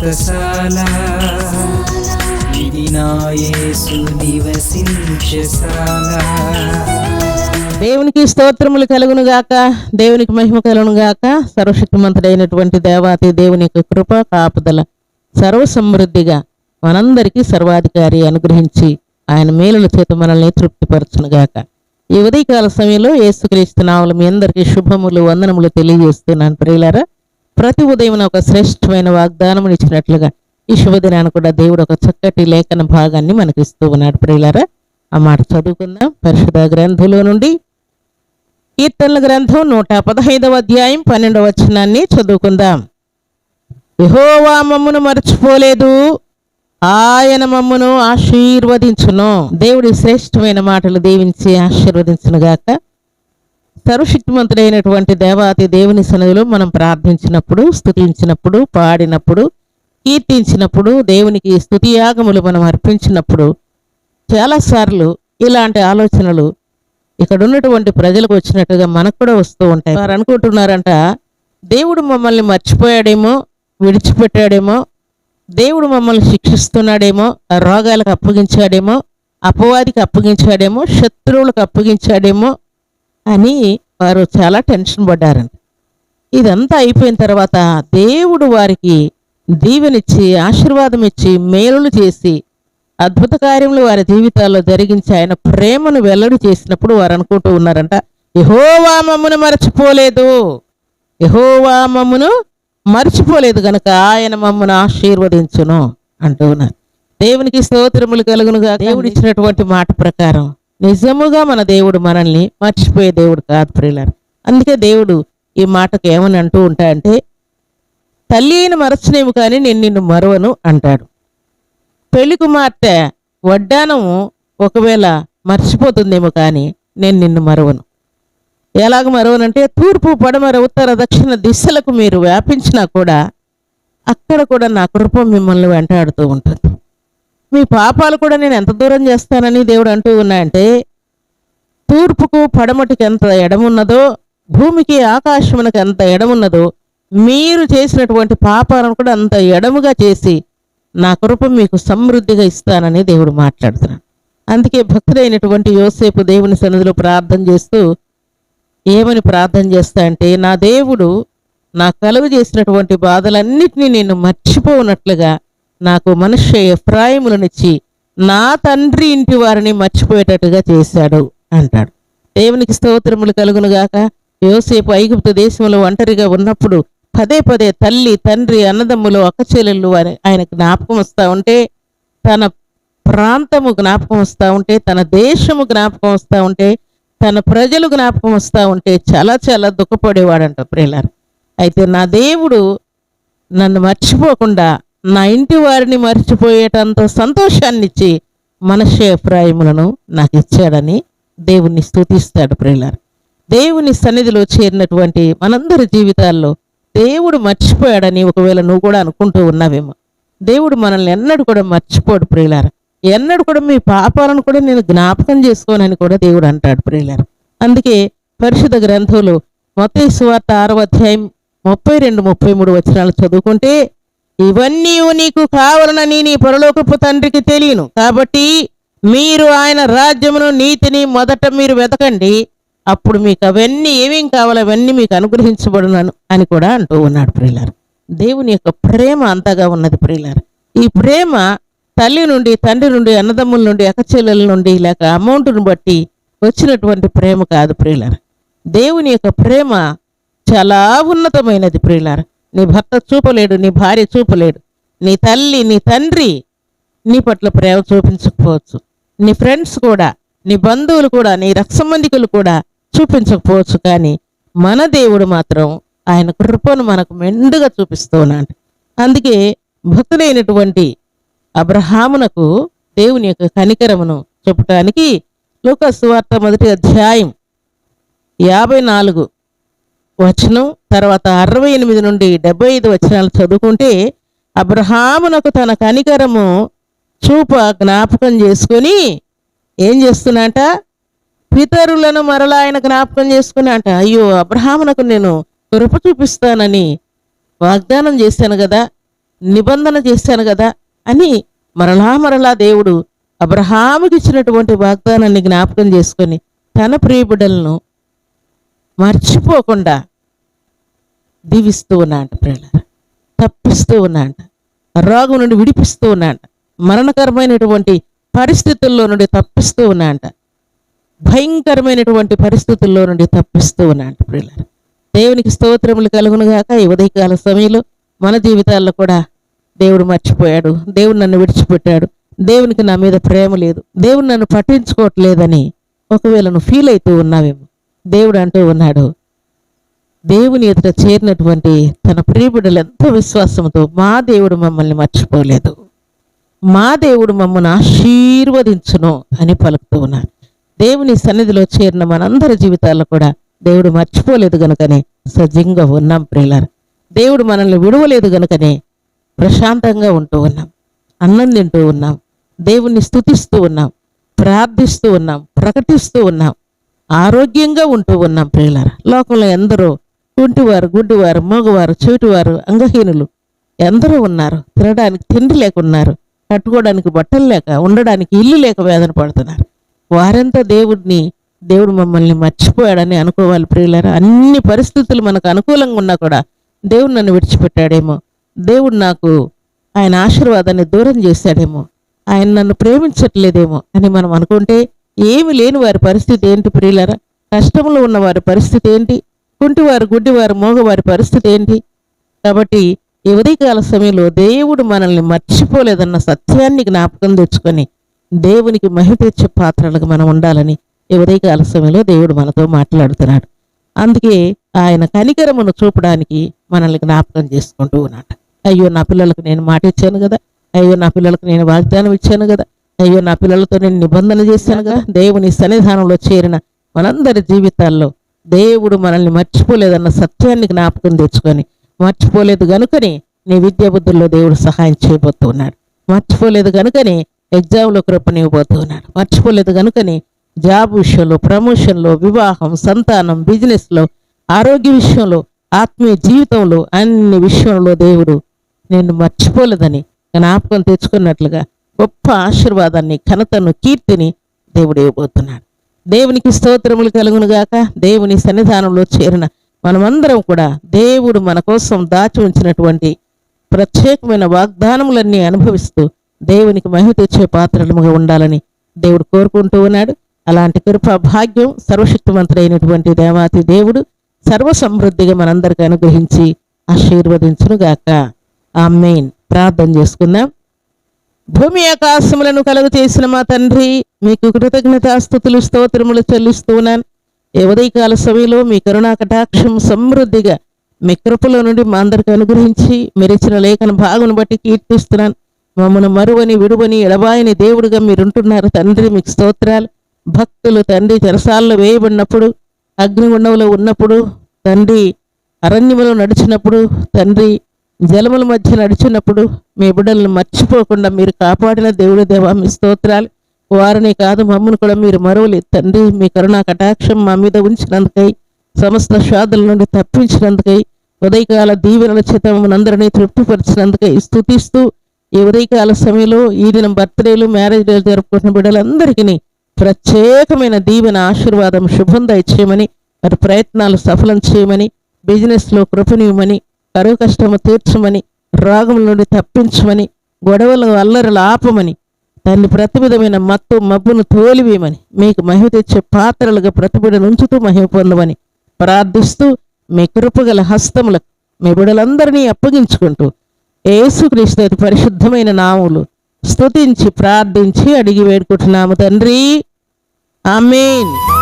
వ్రతశాల ఇది నివసించశాల దేవునికి స్తోత్రములు కలుగును గాక. దేవునికి మహిమ కలుగును గాక. సర్వశక్తిమంతుడైనటువంటి దేవాతి దేవుని యొక్క కృప కాపుదల సర్వ సమృద్ధిగా మనందరికీ సర్వాధికారి అనుగ్రహించి ఆయన మేలుల చేత మనల్ని తృప్తిపరచును గాక. ఈ ఉదయకాల సమయంలో ఏసుక్రీస్తు నామములు మీ అందరికీ శుభములు వందనములు తెలియజేస్తున్నాను ప్రియులారా ప్రతి ఉదయం ఒక శ్రేష్టమైన వాగ్దానం ఇచ్చినట్లుగా ఈ శుభదినాన్ని కూడా దేవుడు ఒక చక్కటి లేఖన భాగాన్ని మనకి ఇస్తూ ఉన్నాడు. ప్రియులారా ఆ మాట చదువుకుందాం. పరిశుధ గ్రంథంలో నుండి కీర్తనల గ్రంథం నూట పదహైదవ అధ్యాయం పన్నెండవ వచనాన్ని చదువుకుందాం. యెహోవా మమ్మును మర్చిపోలేదు. ఆయన మమ్మను ఆశీర్వదించును. దేవుడి శ్రేష్టమైన మాటలు దీవించి ఆశీర్వదించును గాక సర్వశక్తిమంతుడైనటువంటి దేవాతి దేవుని సన్నిధిలో మనం ప్రార్థించినప్పుడు స్థుతించినప్పుడు పాడినప్పుడు కీర్తించినప్పుడు దేవునికి స్థుతియాగములు మనం అర్పించినప్పుడు చాలాసార్లు ఇలాంటి ఆలోచనలు ఇక్కడ ఉన్నటువంటి ప్రజలకు వచ్చినట్టుగా మనకు కూడా వస్తూ ఉంటాయి. వారు అనుకుంటున్నారంట దేవుడు మమ్మల్ని మర్చిపోయాడేమో విడిచిపెట్టాడేమో దేవుడు మమ్మల్ని శిక్షిస్తున్నాడేమో రోగాలకు అప్పగించాడేమో అపవాదికి అప్పగించాడేమో శత్రువులకు అప్పగించాడేమో అని వారు చాలా టెన్షన్ పడ్డారంట ఇదంతా అయిపోయిన తర్వాత దేవుడు వారికి దీవెనిచ్చి ఆశీర్వాదం ఇచ్చి మేలులు చేసి అద్భుత కార్యములు వారి జీవితాల్లో జరిగించి ఆయన ప్రేమను వెల్లడి చేసినప్పుడు వారు అనుకుంటూ ఉన్నారంట యహోవా మమ్మను మరచిపోలేదు. యహోవా మమ్మను మర్చిపోలేదు కనుక ఆయన మమ్మను ఆశీర్వదించును అంటూ ఉన్నారు. దేవునికి స్తోత్రములు కలుగునుగా దేవుడిచ్చినటువంటి మాట ప్రకారం నిజముగా మన దేవుడు మనల్ని మర్చిపోయే దేవుడు కాదు ప్రియులారు. అందుకే దేవుడు ఈ మాటకు ఏమని అంటూ ఉంటాయంటే తల్లి అయిన మరచనేము కానీ నేను నిన్ను మరవను అంటాడు. పెళ్ళి కుమార్తె వడ్డానము ఒకవేళ మర్చిపోతుందేమో కానీ నేను నిన్ను మరవను. ఎలాగ మరవనంటే తూర్పు పడమర ఉత్తర దక్షిణ దిశలకు మీరు వ్యాపించినా కూడా అక్కడ కూడా నా కృప మిమ్మల్ని వెంటాడుతూ ఉంటుంది. మీ పాపాలు కూడా నేను ఎంత దూరం చేస్తానని దేవుడు అంటూ ఉన్నాయంటే తూర్పుకు పడమటికి ఎంత ఎడమున్నదో భూమికి ఆకాశమునకు ఎంత ఎడమున్నదో మీరు చేసినటువంటి పాపాలను కూడా అంత ఎడముగా చేసి నా కృప మీకు సమృద్ధిగా ఇస్తానని దేవుడు మాట్లాడుతున్నాడు. అందుకే భక్తుడైనటువంటి యోసేపు దేవుని సన్నిధిలో ప్రార్థన చేస్తూ ఏమని ప్రార్థన చేస్తా అంటే నా దేవుడు నా కలుగు చేసినటువంటి బాధలన్నిటినీ నేను మర్చిపోనట్లుగా నాకు మనుష్య ఎఫ్రాయిములనిచ్చి నా తండ్రి ఇంటి వారిని మర్చిపోయేటట్టుగా చేశాడు అంటాడు. దేవునికి స్తోత్రములు కలుగునుగాక యోసేపు ఐగుప్తు దేశంలో ఒంటరిగా ఉన్నప్పుడు పదే పదే తల్లి తండ్రి అన్నదమ్ములు అక్కచెల్లెళ్ళు అని ఆయన జ్ఞాపకం వస్తూ ఉంటే తన ప్రాంతము జ్ఞాపకం వస్తూ ఉంటే తన దేశము జ్ఞాపకం వస్తూ ఉంటే తన ప్రజలు జ్ఞాపకం వస్తూ ఉంటే చాలా చాలా దుఃఖపడేవాడంట ప్రేలర్ అయితే నా దేవుడు నన్ను మర్చిపోకుండా నా ఇంటి వారిని మర్చిపోయేటంత సంతోషాన్నిచ్చి ఇచ్చి అభిప్రాయములను నాకు ఇచ్చాడని దేవుణ్ణి స్తుతిస్తాడు ప్రియులారు. దేవుని సన్నిధిలో చేరినటువంటి మనందరి జీవితాల్లో దేవుడు మర్చిపోయాడని ఒకవేళ నువ్వు కూడా అనుకుంటూ ఉన్నావేమో. దేవుడు మనల్ని ఎన్నడూ కూడా మర్చిపోడు ప్రియులారు. ఎన్నడూ కూడా మీ పాపాలను కూడా నేను జ్ఞాపకం చేసుకోనని కూడా దేవుడు అంటాడు ప్రియులారు. అందుకే పరిశుద్ధ గ్రంథంలో మొత్తం సువార్త ఆరవ అధ్యాయం ముప్పై రెండు ముప్పై మూడు వచనాలు చదువుకుంటే ఇవన్నీ నీకు కావాలనని నీ పరలోకపు తండ్రికి తెలియను. కాబట్టి మీరు ఆయన రాజ్యమును నీతిని మొదట మీరు వెతకండి. అప్పుడు మీకు అవన్నీ ఏమేం కావాలో అవన్నీ మీకు అనుగ్రహించబడునను అని కూడా అంటూ ఉన్నాడు ప్రియులారు. దేవుని యొక్క ప్రేమ అంతగా ఉన్నది ప్రియులారు. ఈ ప్రేమ తల్లి నుండి తండ్రి నుండి అన్నదమ్ముల నుండి అక్కచెల్లెల నుండి లేక అమౌంట్ను బట్టి వచ్చినటువంటి ప్రేమ కాదు ప్రియులారు. దేవుని యొక్క ప్రేమ చాలా ఉన్నతమైనది ప్రియులారు. నీ భర్త చూపలేడు నీ భార్య చూపలేడు. నీ తల్లి నీ తండ్రి నీ పట్ల ప్రేమ చూపించకపోవచ్చు. నీ ఫ్రెండ్స్ కూడా నీ బంధువులు కూడా నీ రక్షమందికులు కూడా చూపించకపోవచ్చు. కానీ మన దేవుడు మాత్రం ఆయన కృపను మనకు మెండుగా చూపిస్తూ ఉన్నాడు అందుకే భక్తులైనటువంటి అబ్రహామునకు దేవుని యొక్క కనికరమును చెప్పటానికి లోకస్వార్త వార్త మొదటి అధ్యాయం యాభై నాలుగు వచనం తర్వాత అరవై ఎనిమిది నుండి డెబ్బై ఐదు వచనాలు చదువుకుంటే అబ్రహామునకు తన కనికరము చూప జ్ఞాపకం చేసుకొని ఏం చేస్తున్నట? పితరులను మరలా ఆయన జ్ఞాపకం చేసుకుని అంట అయ్యో అబ్రహామునకు నేను కృప చూపిస్తానని వాగ్దానం చేశాను కదా నిబంధన చేశాను కదా అని మరలా మరలా దేవుడు అబ్రహాముకి ఇచ్చినటువంటి వాగ్దానాన్ని జ్ఞాపకం చేసుకొని తన ప్రియబిడలను మర్చిపోకుండా దీవిస్తూ ఉన్నాడు ప్రియులారా. తప్పిస్తూ ఉన్నాడు రోగం నుండి విడిపిస్తూ ఉన్నాడు మరణకరమైనటువంటి పరిస్థితుల్లో నుండి తప్పిస్తూ ఉన్నాడు భయంకరమైనటువంటి పరిస్థితుల్లో నుండి తప్పిస్తూ ఉన్నాడు ప్రిల్లర్ దేవునికి స్తోత్రములు కలుగునుగాక ఈ ఉదయకాల సమయంలో మన జీవితాల్లో కూడా దేవుడు మర్చిపోయాడు. దేవుడు నన్ను విడిచిపెట్టాడు. దేవునికి నా మీద ప్రేమ లేదు. దేవుడు నన్ను పట్టించుకోవట్లేదని ఒకవేళ నువ్వు ఫీల్ అవుతూ ఉన్నావేమో దేవుడు అంటూ ఉన్నాడు దేవుని ఎదుట చేరినటువంటి తన ప్రియబిడ్డలు ఎంతో విశ్వాసంతో మా దేవుడు మమ్మల్ని మర్చిపోలేదు. మా దేవుడు మమ్మల్ని ఆశీర్వదించును అని పలుకుతూ ఉన్నారు దేవుని సన్నిధిలో చేరిన మనందరి జీవితాల్లో కూడా దేవుడు మర్చిపోలేదు గనుకనే సజ్జంగా ఉన్నాం ప్రియులార. దేవుడు మనల్ని విడవలేదు గనుకనే ప్రశాంతంగా ఉంటూ ఉన్నాం. అన్నం తింటూ ఉన్నాం. దేవుణ్ణి స్తుతిస్తూ ఉన్నాం. ప్రార్థిస్తూ ఉన్నాం. ప్రకటిస్తూ ఉన్నాం. ఆరోగ్యంగా ఉంటూ ఉన్నాం ప్రియులార. లోకంలో ఎందరో కుంటివారు గుడ్డివారు మగవారు చెవిటివారు అంగహీనులు ఎందరో ఉన్నారు. తినడానికి తిండి లేకున్నారు కట్టుకోవడానికి బట్టలు లేక ఉండడానికి ఇల్లు లేక వేదన పడుతున్నారు. వారంతా దేవుడిని దేవుడు మమ్మల్ని మర్చిపోయాడని అనుకోవాలి ప్రియులారా. అన్ని పరిస్థితులు మనకు అనుకూలంగా ఉన్నా కూడా దేవుడు నన్ను విడిచిపెట్టాడేమో. దేవుడు నాకు ఆయన ఆశీర్వాదాన్ని దూరం చేశాడేమో. ఆయన నన్ను ప్రేమించట్లేదేమో అని మనం అనుకుంటే ఏమి లేని వారి పరిస్థితి ఏంటి ప్రియులరా? కష్టంలో ఉన్న వారి పరిస్థితి ఏంటి? కుంటివారు గుడ్డివారు మోగవారి పరిస్థితి ఏంటి? కాబట్టి ఈ ఉదయకాల సమయంలో దేవుడు మనల్ని మర్చిపోలేదన్న సత్యాన్ని జ్ఞాపకం తెచ్చుకొని దేవునికి మహిమ తెచ్చే పాత్రలకు మనం ఉండాలని ఈ ఉదయకాల సమయంలో దేవుడు మనతో మాట్లాడుతున్నాడు. అందుకే ఆయన కనికరమును చూపడానికి మనల్ని జ్ఞాపకం చేసుకుంటూ ఉన్నాడు. అయ్యో నా పిల్లలకు నేను మాట ఇచ్చాను కదా. అయ్యో నా పిల్లలకు నేను వాగ్దానం ఇచ్చాను కదా. అయ్యో నా పిల్లలతో నేను నిబంధన చేశాను కదా. దేవుని సన్నిధానంలో చేరిన మనందరి జీవితాల్లో దేవుడు మనల్ని మర్చిపోలేదన్న సత్యాన్ని జ్ఞాపకం తెచ్చుకొని మర్చిపోలేదు కనుకని నీ విద్యా బుద్ధుల్లో దేవుడు సహాయం చేయబోతున్నాడు. మర్చిపోలేదు కనుకని ఎగ్జామ్లో కృపనివ్వబోతున్నాడు. మర్చిపోలేదు కనుకని జాబ్ విషయంలో ప్రమోషన్లో వివాహం సంతానం బిజినెస్లో ఆరోగ్య విషయంలో ఆత్మీయ జీవితంలో అన్ని విషయంలో దేవుడు నేను మర్చిపోలేదని జ్ఞాపకం తెచ్చుకున్నట్లుగా గొప్ప ఆశీర్వాదాన్ని ఘనతను కీర్తిని దేవుడు ఇవ్వబోతున్నాడు. దేవునికి స్తోత్రములు కలుగును గాక. దేవుని సన్నిధానంలో చేరిన మనమందరం కూడా దేవుడు మన కోసం దాచి ఉంచినటువంటి ప్రత్యేకమైన వాగ్దానములన్నీ అనుభవిస్తూ దేవునికి మహిమ తెచ్చే పాత్రలుగా ఉండాలని దేవుడు కోరుకుంటూ ఉన్నాడు. అలాంటి కృపా భాగ్యం సర్వశక్తిమంతుడైనటువంటి దేవాతి దేవుడు సర్వసమృద్ధిగా మనందరికీ అనుగ్రహించి ఆశీర్వదించును గాక మెయిన్ ప్రార్థన చేసుకుందాం. భూమి ఆకాశములను కలుగు చేసిన మా తండ్రి మీకు కృతజ్ఞతాస్థుతులు స్తోత్రములు చెల్లిస్తున్నాను ఈ ఉదయకాల సమయంలో మీ కరుణా కటాక్షం సమృద్ధిగా మీ కృపలో నుండి మా అందరికి అనుగ్రహించి మెరిచిన లేఖన భాగం బట్టి కీర్తిస్తున్నాను. మమ్మల్ని మరువని విడువని ఎడబాయని దేవుడుగా మీరుంటున్నారు తండ్రి మీకు స్తోత్రాలు. భక్తులు తండ్రి చెరసాల్లో వేయబడినప్పుడు అగ్నిగుండంలో ఉన్నప్పుడు తండ్రి అరణ్యములో నడిచినప్పుడు తండ్రి జలముల మధ్య నడిచినప్పుడు మీ బిడ్డలను మర్చిపోకుండా మీరు కాపాడిన దేవుడు దేవా మీ స్తోత్రాలు వారిని కాదు మమ్మను కూడా మీరు మరవలేదు తండ్రి మీ కరుణా కటాక్షం మా మీద ఉంచినందుకై సమస్త శాదుల నుండి తప్పించినందుకై ఉదయకాల దీవెనల చేత మమ్మల్ని అందరినీ తృప్తిపరిచినందుకై స్థుతిస్తూ ఈ ఉదయకాల సమయంలో ఈ దినం బర్త్డేలు మ్యారేజ్ డేలు జరుపుకుంటున్న బిడ్డలందరికీ ప్రత్యేకమైన దీవెన ఆశీర్వాదం శుభం దయచేయమని వారి ప్రయత్నాలు సఫలం చేయమని బిజినెస్లో కృపనివ్వమని కరువు కష్టము తీర్చమని రోగముల నుండి తప్పించమని గొడవలు అల్లరులు ఆపమని దాన్ని ప్రతి విధమైన మత్తు మబ్బును తోలివేయమని మీకు మహిమ తెచ్చే పాత్రలుగా ప్రతిబిడ ఉంచుతూ మహిమ పొందమని ప్రార్థిస్తూ మీ కృపగల హస్తములకు మీ బిడలందరినీ అప్పగించుకుంటూ ఏసుక్రీస్తు పరిశుద్ధమైన నాములు స్తుతించి ప్రార్థించి అడిగి వేడుకుంటున్నాము తండ్రి. ఆమేన్.